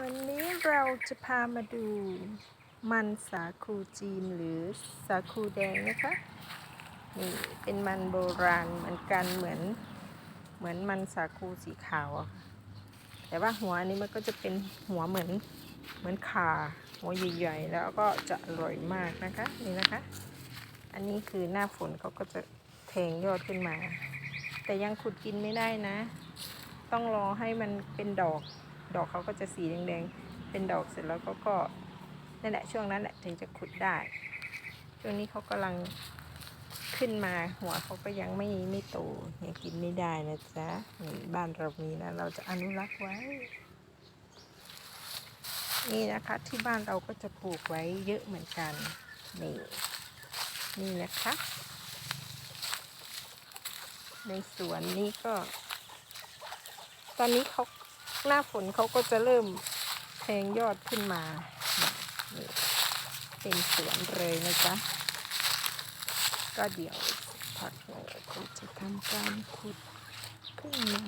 วันนี้เราจะพามาดูมันสาคูจีนหรือสาคูแดงนะคะนี่เป็นมันโบราณเหมือนกันเหมือนเหมือนมันสาคูสีขาว แต่ว่าหัวอันนี้มันก็จะเป็นหัวเหมือนเหมือนขาหัวใหญ่ๆแล้วก็จะอร่อยมากนะคะนี่นะคะ อันนี้คือหน้าฝนเขาก็จะแทงยอดขึ้นมา แต่ยังขุดกินไม่ได้นะ ต้องรอให้มันเป็นดอก ดอกเขาก็จะสีแดงๆ เป็นดอกเสร็จแล้วก็ก็นั่นแหละช่วงนั้นแหละถึงจะขุดได้ ช่วงนี้เขากำลังขึ้นมาหัวเขาก็ยังไม่ไม่โตยังกินไม่ได้นะจ๊ะบ้านเรามีนะ เราจะอนุรักษ์ไว้ นี่นะคะที่บ้านเราก็จะปลูกไว้เยอะเหมือนกัน นี่นี่นะคะ ในสวนนี้ก็ ตอนนี้เขา หน้าฝนเขาก็จะเริ่มแทงยอดขึ้นมา เป็นสวนเลยนะจ๊ะ ก็เดี๋ยวผักเราก็จะทำการขุดขึ้นมา